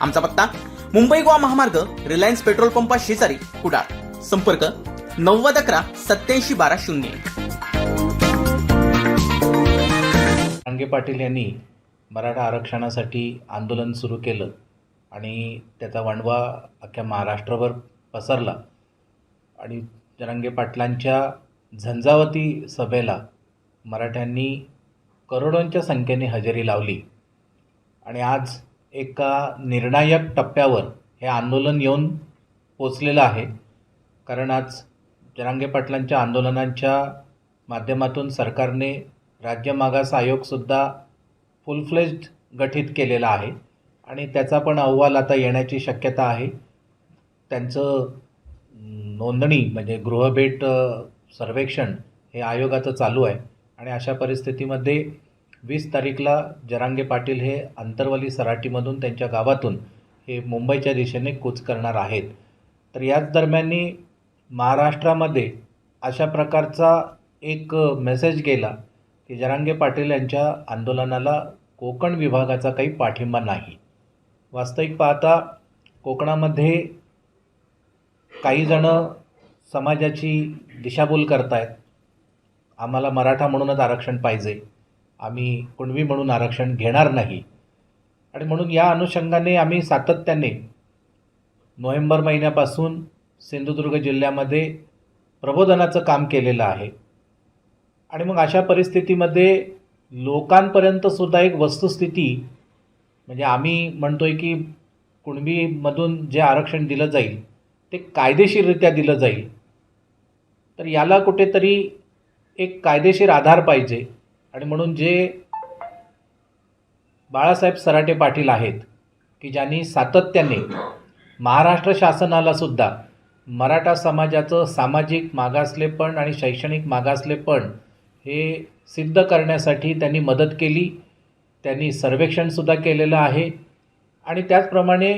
आमचा पत्ता मुंबई गोवा महामार्ग रिलायन्स पेट्रोल पंपा शेजारी कुडाळ. संपर्क नव्वद अकरा सत्याऐंशी बारा शून्य एक. रांगे पाटील यांनी मराठा आरक्षणासाठी आंदोलन सुरू केलं आणि त्याचा वणवा अख्ख्या महाराष्ट्रभर पसरला. आणि जरांगे पाटलांच्या झंझावती सभेला मराठ्यांनी करोडोंच्या संख्येने हजेरी लावली. आणि आज एका निर्णायक टप्प्यावर हे आंदोलन येऊन पोचलेलं आहे. कारण आज जरांगे पाटलांच्या आंदोलनांच्या माध्यमातून सरकारने राज्य मागास आयोगसुद्धा फुल फ्लेज्ड गठीत केलेला आहे आणि त्याचा पण अहवाल आता येण्याची शक्यता आहे. त्यांचं नोंदणी म्हणजे गृहभेट सर्वेक्षण हे आयोगाचं चालू आहे आणि अशा परिस्थितीमध्ये वीस तारीखला जरांगे पाटील हे अंतरवली सराटीमधून त्यांच्या गावातून हे मुंबईच्या दिशेने कूच करणार आहेत. तर याच दरम्याननी महाराष्ट्रामध्ये अशा प्रकारचा एक मेसेज गेला की जरांगे पाटील यांच्या आंदोलनाला कोकण विभागाचा काही पाठिंबा नाही. वास्तविक पाहता कोकणामध्ये काही जणं समाजाची दिशाभूल करतायत. आम्हाला मराठा म्हणूनच आरक्षण पाहिजे. आम्ही कुणबी म्हणून आरक्षण घेणार नाही. आणि म्हणून या अनुषंगाने आम्ही सातत्याने नोव्हेंबर महिन्यापासून सिंधुदुर्ग जिल्ह्यामध्ये प्रबोधनाचं काम केलेलं आहे. आणि मग अशा परिस्थितीमध्ये लोकांपर्यंतसुद्धा एक वस्तुस्थिती म्हणजे आम्ही म्हणतो आहे की कुणबीमधून जे आरक्षण दिलं जाईल ते कायदेशीररित्या दिलं जाईल. तर याला कुठेतरी एक कायदेशीर आधार पाहिजे. आणि म्हणून जे बाळासाहेब सराटे पाटील आहेत की ज्यांनी सातत्याने महाराष्ट्र शासनाला सुद्धा मराठा समाजाचं सामाजिक मागासलेपण आणि शैक्षणिक मागासलेपण हे सिद्ध करण्यासाठी त्यांनी मदत केली. त्यांनी सर्वेक्षणसुद्धा केलेलं आहे. आणि त्याचप्रमाणे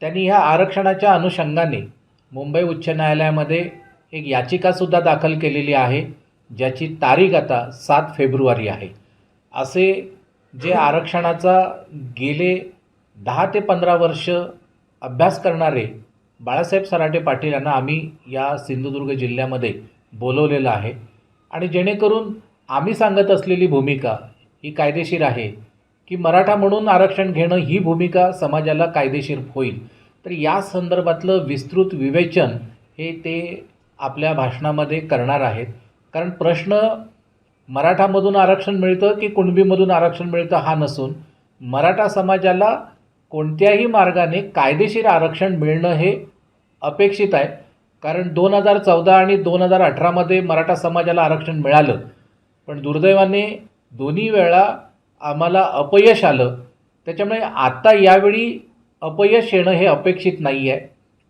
त्यांनी ह्या आरक्षणाच्या अनुषंगाने मुंबई उच्च न्यायालयामध्ये एक याचिकासुद्धा दाखल केलेली आहे. ज्याची तारीख आता सात फेब्रुवारी आहे. असे जे आरक्षणाचा गेले दहा ते पंधरा वर्ष अभ्यास करणारे बाळासाहेब सराटे पाटील यांना आम्ही या सिंधुदुर्ग जिल्ह्यामध्ये बोलवलेलं आहे. आणि जेणेकरून आम्ही सांगत असलेली भूमिका ही कायदेशीर आहे की मराठा म्हणून आरक्षण घेणं ही भूमिका समाजाला कायदेशीर होईल. तर या संदर्भातलं विस्तृत विवेचन हे ते आपल्या भाषणामध्ये करणार आहेत. कारण प्रश्न मराठामधून आरक्षण मिळतं की कुणबीमधून आरक्षण मिळतं हा नसून मराठा समाजाला कोणत्याही मार्गाने कायदेशीर आरक्षण मिळणं हे अपेक्षित आहे. कारण दोन हजार चौदा आणि दोन हजार अठरामध्ये मराठा समाजाला आरक्षण मिळालं. पण दुर्दैवाने दोन्ही वेळा आम्हाला अपयश आलं. त्याच्यामुळे आत्ता यावेळी अपयश येणं हे अपेक्षित नाही आहे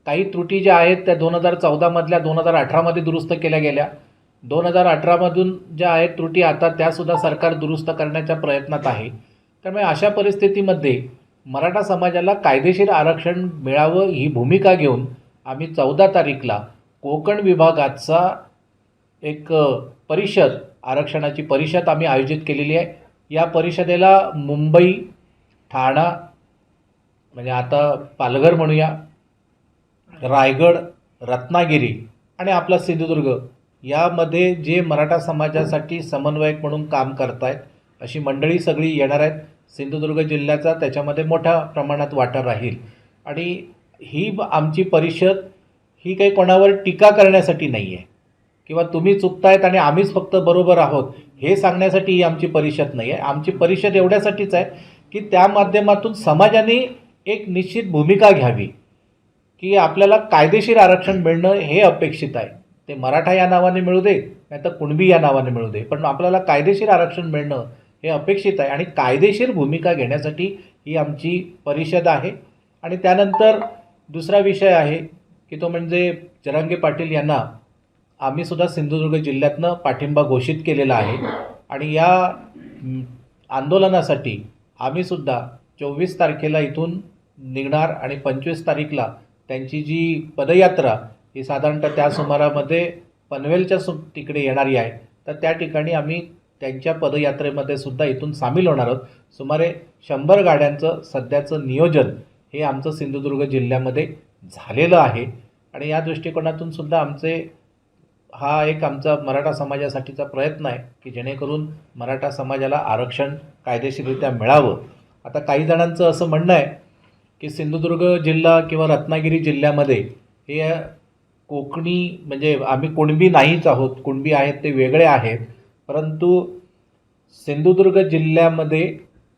काही त्रुटी ज्या आहेत त्या दोन हजार चौदामधल्या दोन हजार अठरामध्ये दुरुस्त केल्या गेल्या. दोन हजार अठरामधून ज्या आहेत त्रुटी आता त्यासुद्धा सरकार दुरुस्त करण्याच्या प्रयत्नात आहे. त्यामुळे अशा परिस्थितीमध्ये मराठा समाजाला कायदेशीर आरक्षण मिळावं ही भूमिका घेऊन आम्ही चौदा तारीखला कोकण विभागाचा एक परिषद आरक्षणाची परिषद आम्ही आयोजित केलेली आहे. या परिषदेला मुंबई ठाणा म्हणजे आता पालघर म्हणूया रायगड रत्नागिरी आणि आपला सिंधुदुर्ग यामध्ये जे मराठा समाजासाठी समन्वयक म्हणून काम करतायत अशी मंडळी सगळी येणार आहेत. सिंधुदुर्ग जिल्ह्याचा त्याच्यामध्ये मोठ्या प्रमाणात वाटा राहील. आणि ही आमची परिषद ही काही कोणावर टीका करण्यासाठी नाही आहे किंवा तुम्ही चुकतायत आणि आम्हीच फक्त बरोबर आहोत हे सांगण्यासाठी ही आमची परिषद नाही आहे आमची परिषद एवढ्यासाठीच आहे की त्या माध्यमातून समाजाने एक निश्चित भूमिका घ्यावी की आपल्याला कायदेशीर आरक्षण मिळणं हे अपेक्षित आहे. ते मराठा या नावाने मिळू दे नाही तर कुणबी या नावाने मिळू दे. पण आपल्याला कायदेशीर आरक्षण मिळणं हे अपेक्षित आहे आणि कायदेशीर भूमिका घेण्यासाठी ही आमची परिषद आहे. आणि त्यानंतर दुसरा विषय आहे की तो म्हणजे जरांगे पाटील यांना आम्ही सुद्धा सिंधुदुर्ग जिल्ह्यातनं पाठिंबा घोषित केलेला आहे. आणि या आंदोलनासाठी आम्ही सुद्धा चोवीस तारखेला इथून निघणार आणि पंचवीस तारीखला त्यांची जी पदयात्रा ही साधारणतः त्या सुमारामध्ये पनवेलच्या सु तिकडे येणारी आहे. तर त्या ठिकाणी आम्ही त्यांच्या पदयात्रेमध्ये सुद्धा इथून सामील होणार आहोत. सुमारे शंभर गाड्यांचं सध्याचं नियोजन हे आमचं सिंधुदुर्ग जिल्ह्यामध्ये झालेलं आहे. आणि या दृष्टिकोनातून सुद्धा आमचे हा एक आमचा मराठा समाजासाठीचा प्रयत्न आहे की जेणेकरून मराठा समाजाला आरक्षण कायदेशीररित्या मिळावं. आता काही जणांचं असं म्हणणं आहे की सिंधुदुर्ग जिल्हा किंवा रत्नागिरी जिल्ह्यामध्ये हे कोकणी म्हणजे आम्ही कुणबी नाहीच आहोत कुणबी आहेत ते वेगळे आहेत. परंतु सिंधुदुर्ग जिल्ह्यामध्ये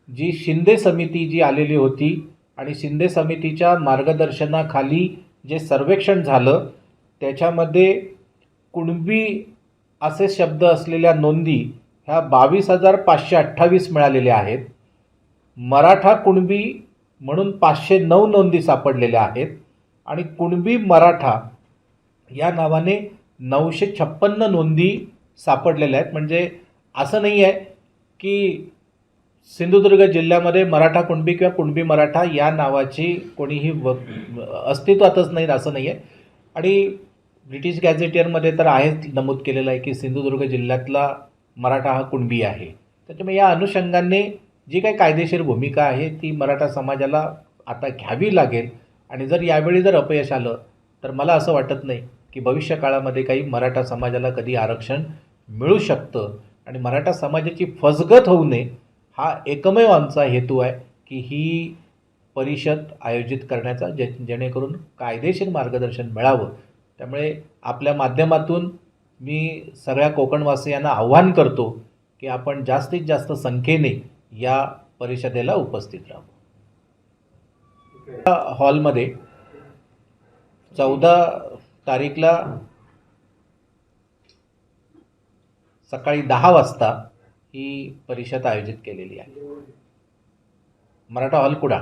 जी शिंदे समिती जी आलेली होती आणि शिंदे समितीच्या मार्गदर्शनाखाली जे सर्वेक्षण झालं त्याच्यामध्ये कुणबी असे शब्द असलेल्या नोंदी ह्या बावीस हजार पाचशे अठ्ठावीस मिळालेल्या आहेत. मराठा कुणबी म्हणून पाचशे नऊ नोंदी सापडलेल्या आहेत आणि कुणबी मराठा या नावाने नऊशे छप्पन्न नोंदी सापडलेल्या आहेत. म्हणजे असं नाही आहे की सिंधुदुर्ग जिल्ह्यामध्ये मराठा कुणबी किंवा कुणबी मराठा या नावाची कोणीही व अस्तित्वातच नाही असं नाही आहे. आणि ब्रिटिश गॅझेटियरमध्ये तर आहेच नमूद केलेलं आहे की सिंधुदुर्ग जिल्ह्यातला मराठा हा कुणबी आहे. त्याच्यामुळे या अनुषंगाने जी काही कायदेशीर भूमिका आहे ती मराठा समाजाला आता घ्यावी लागेल. आणि जर यावेळी जर अपयश आलं तर मला असं वाटत नाही की भविष्य काळामध्ये काही मराठा समाजाला कधी आरक्षण मिळू शकतं आणि मराठा समाजाची फसगत होऊ नये हा एकमेव आमचा हेतू आहे की ही परिषद आयोजित करण्याचा जे जेणेकरून कायदेशीर मार्गदर्शन मिळावं. त्यामुळे आपल्या माध्यमातून मी सगळ्या कोकणवासियांना आव्हान करतो की आपण जास्तीत जास्त संख्येने या परिषदेला उपस्थित राहू हॉलमध्ये चौदा तारीखला सकाळी दहा वाजता ही परिषद आयोजित केलेली आहे. मराठा हॉल कुडा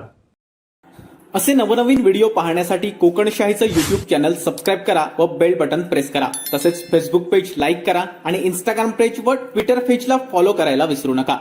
असे नवनवीन व्हिडिओ पाहण्यासाठी कोकणशाहीचं युट्यूब चॅनल सबस्क्राईब करा व बेल बटन प्रेस करा. तसेच फेसबुक पेज लाईक करा आणि इंस्टाग्राम पेज व ट्विटर पेजला फॉलो करायला विसरू नका.